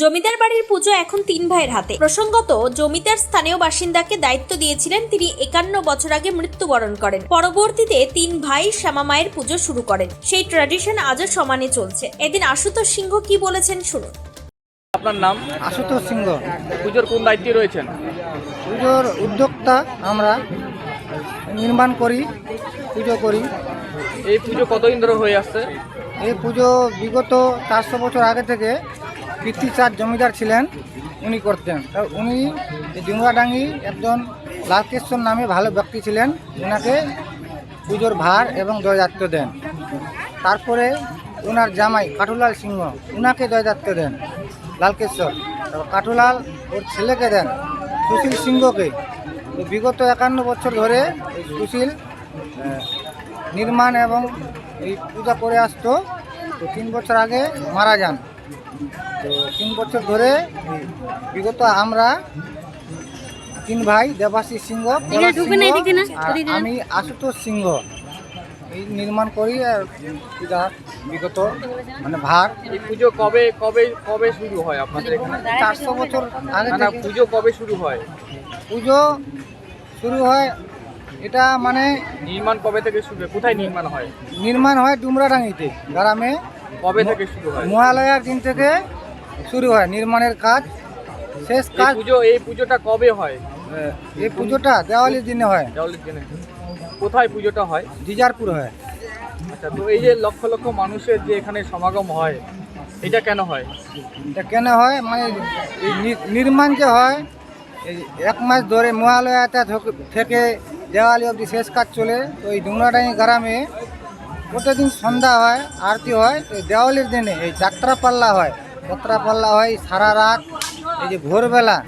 জমিদার বাড়ির পুজো এখন তিন ভাইয়ের হাতে। প্রসঙ্গত জমিদার স্থানীয় বাসিন্দাকে দায়িত্ব দিয়েছিলেন তিনি একান্ন বছর আগে মৃত্যুবরণ করেন। পরবর্তীতে তিন ভাই শ্যামা মায়ের পুজো শুরু করেন। সেই ট্র্যাডিশন আজও সমানে চলছে। এদিন আশুতোষ সিংহ কি বলেছেন শুনুন। আপনার নাম? আশুতোষ সিংহ। পুজোর কোন দায়িত্বে রয়েছেন? পুজোর উদ্যোক্তা আমরা নির্মাণ করি পুজো করি। এই পুজো কতদিন ধরে হয়ে আসছে? এই পুজো বিগত চারশো বছর আগে থেকে কীর্তিচাঁদ জমিদার ছিলেন, উনি করতেন। উনি ডুমরাডাঙ্গি একজন লালকেশ্বর নামে ভালো ব্যক্তি ছিলেন ওনাকে পুজোর ভার এবং জয়দাত্ত দেন। তারপরে ওনার জামাই কাঠুলাল সিংহ ওনাকে জয়দাত্ত দেন লালকেশ্বর। কাঠুলাল ওর ছেলেকে দেন সুশীল সিংহকে। বিগত একান্ন বছর ধরে সুশীল নির্মাণ এবং এই পূজা করে আসতো। তো তিন বছর আগে মারা যান। তো তিন বছর ধরে বিগত আমরা তিন ভাই দেবাশিস সিংহ আমি আশুতোষ সিংহ। এই নির্মাণ করি আর পূজা বিগত মানে ভার। এই পুজো কবে কবে কবে শুরু হয় আপনাদের এখানে? চারশো বছর আগে না পুজো কবে শুরু হয়? পুজো শুরু হয় এটা মানে নির্মাণ কবে থেকে শুরু হয়? কোথায় নির্মাণ হয়? নির্মাণ হয় ডুমরাডাঙ্গিতে গ্রামে। কবে থেকে শুরু হয়? মহালয়ার দিন থেকে শুরু হয় নির্মাণের কাজ। শেষ কাজ পুজো এই পুজোটা কবে হয়? এই পুজোটা দেওয়ালির দিনে হয়। দেওয়ালির দিনে। কোথায় পুজোটা হয়? জিজারপুর হয়। আচ্ছা তো এই যে লক্ষ লক্ষ মানুষের যে এখানে সমাগম হয় এটা কেন হয়? এটা কেন হয়? মানে নির্মাণ যে হয় এক মাস ধরে মহালয়াটা থেকে দেওয়ালি অবধি শেষ কাজ চলে। তো এই ডুমরাডাঙ্গি গ্রামে প্রতিদিন সন্ধ্যা হয় আরতি হয় দেওয়ালির দিনে এই যাত্রা পাল্লা হয়। যাত্রা পাল্লা হয় সারা রাত এই যে ভোরবেলা।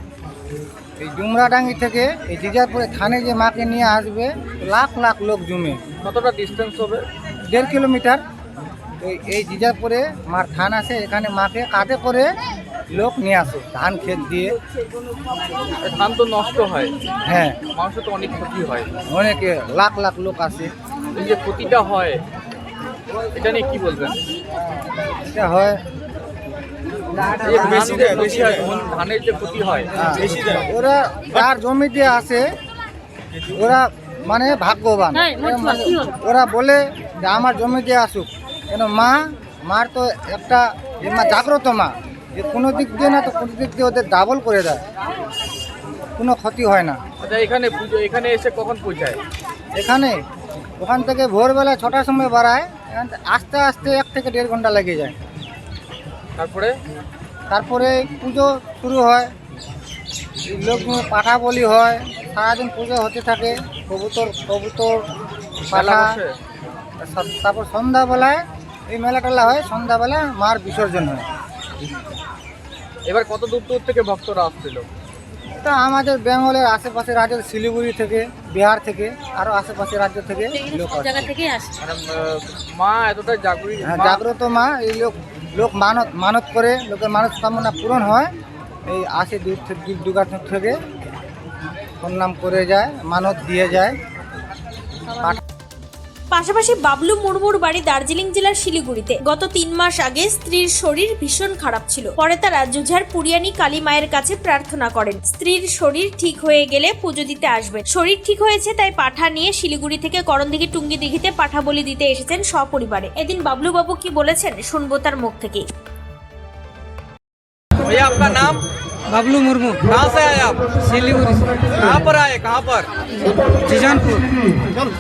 এই ডুমরাডাঙ্গি থেকে এই জিজারপুরে থানে যে মাকে নিয়ে আসবে লাখ লাখ লোক জমে। কতটা ডিস্টেন্স হবে? দেড় কিলোমিটার। তো এই জিজারপুরে মার থান আছে এখানে মাকে কাঁধে করে লোক নিয়ে আসে ধান ক্ষেত দিয়ে। ধান তো নষ্ট হয়। হ্যাঁ। মানুষের তো অনেক ক্ষতি হয়। অনেকে লাখ লাখ লোক আসে। এই যে ক্ষতিটা হয় এটা নিয়ে কি বলবেন? এটা হয়। হয়, ধানের যে ক্ষতি হয় হ্যাঁ। ওরা যার জমিতে আসে ওরা মানে ভাগ্যবান। ওরা ওরা বলে যে আমার জমিতে আসুক। কেন মা মার তো একটা জাগ্রত মা। যে কোনো দিক দিয়ে না তো কোনো দিক দিয়ে ওদের ডাবল করে দেয়। কোনো ক্ষতি হয় না। আচ্ছা এখানে এখানে এসে কখন পৌঁছায়? এখানে ওখান থেকে ভোরবেলা ছটার সময় বাড়ায়। আস্তে আস্তে এক থেকে দেড় ঘণ্টা লেগে যায়। তারপরে? তারপরে পুজো শুরু হয়। লোক পাঠা বলি হয়। সারাদিন পুজো হতে থাকে। কবুতর কবুতর পাঠা। তারপর সন্ধ্যাবেলায় এই মেলা টেলা হয়। সন্ধ্যাবেলা মার বিসর্জন হয়। এবার কত দূর দূর থেকে ভক্তরা আসছিল? তা আমাদের বেঙ্গলের আশেপাশের রাজ্য শিলিগুড়ি থেকে বিহার থেকে আরও আশেপাশের রাজ্য থেকে লোক মা এতটা জাগরি হ্যাঁ জাগ্রত মা এই লোক লোক মানত মানত করে লোকের মানত কামনা পূরণ হয়। এই আসে দূর থেকে দুর্গা থেকে প্রণাম করে যায় মানত দিয়ে যায়। পাশাপাশি বাবলু মুর্মুর বাড়ি দার্জিলিং জেলার শিলিগুড়িতে। গত তিন মাস আগে স্ত্রীর শরীর ভীষণ খারাপ ছিল। পরে তারা জুঝার পুরিয়ানি কালী মায়ের কাছে প্রার্থনা করেন, স্ত্রীর শরীর ঠিক হয়ে গেলে পুজো দিতে আসবে। শরীর ঠিক হয়েছে, তাই পাঠা নিয়ে শিলিগুড়ি থেকে করণদিঘি টুঙ্গি দিঘিতে পাঠা বলি দিতে এসেছেন সপরিবারে। এদিন বাবলু বাবু কি বলেছেন, শুনব তার মুখ থেকে আপনার নাম? बबलू मुर्मू कहाँ से आए आप? सिलीगुड़ी से। कहाँ पर आए? कहाँ पर? जीजानपुर।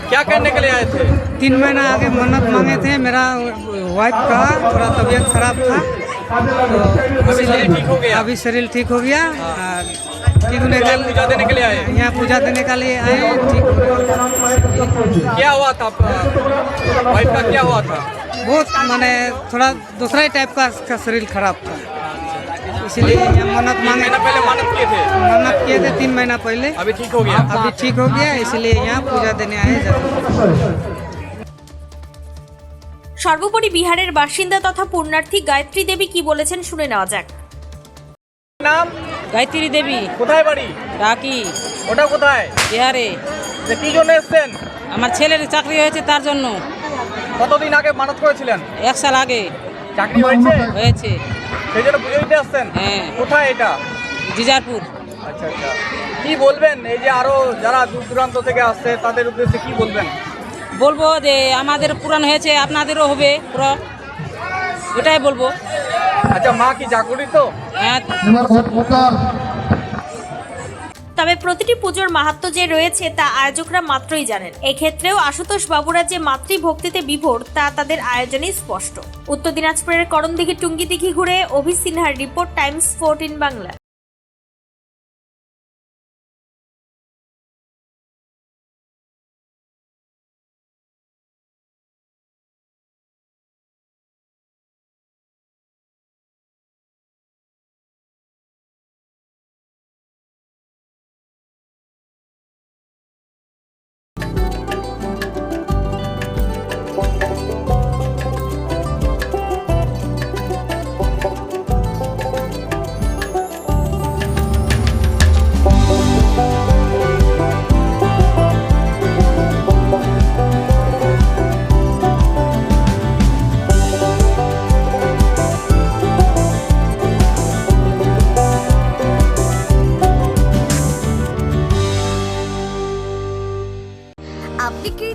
क्या करने के लिए आए थे? तीन महीना आगे मन्नत मांगे थे। मेरा वाइफ का थोड़ा तबीयत खराब था। तो अभी शरीर ठीक हो गया? अभी शरीर ठीक हो गया। ठीक होने का पूजा देने के लिए आए? यहाँ पूजा देने के लिए आए। ठीक क्या हुआ था? आपका वाइफ का क्या हुआ था? बहुत माने थोड़ा दूसरा ही टाइप का शरीर खराब था। इसलिए यहाँ मन्नत तीन मांगे महीना पहले मानत किए थे मन्नत किए थे तीन महीना पहले अभी ठीक हो गया अभी ठीक हो गया इसलिए यहाँ पूजा देने आए जाते সর্বোপরি বিহারের বাসিন্দা তথা পুণ্যার্থী গায়ত্রী দেবী কি বলেছেন শুনে নেওয়া যাক নাম গায়ত্রী দেবী কোথায় বাড়ি ডাকি ওটা কোথায় বিহারে যে কি জন্য এসছেন আমার ছেলের চাকরি হয়েছে তার জন্য কতদিন আগে মানত করেছিলেন এক সাল আগে চাকরি হয়েছে হয়েছে সেই জন্য পুজো দিতে আসছেন? হ্যাঁ। কোথায় এটা? জিজারপুর। আচ্ছা আচ্ছা। কি বলবেন? এই যে আরও যারা দূর দূরান্ত থেকে আসছে তাদের উদ্দেশ্যে কি বলবেন? বলব যে আমাদের পুরাণ হয়েছে আপনাদেরও হবে পুরো। ওটাই বলব। আচ্ছা মা কি জাগরিত হ্যাঁ। তবে প্রতিটি পুজোর মাহাত্ম যে রয়েছে তা আয়োজকরা মাত্রই জানেন। এক্ষেত্রেও আশুতোষ বাবুরা যে মাতৃভক্তিতে বিভোর, তা তাদের আয়োজনেই স্পষ্ট। উত্তর দিনাজপুরের করণদিঘি টুঙ্গি দিঘি ঘুরে অভি সিনহার রিপোর্ট, টাইমস ফোরটিন বাংলা।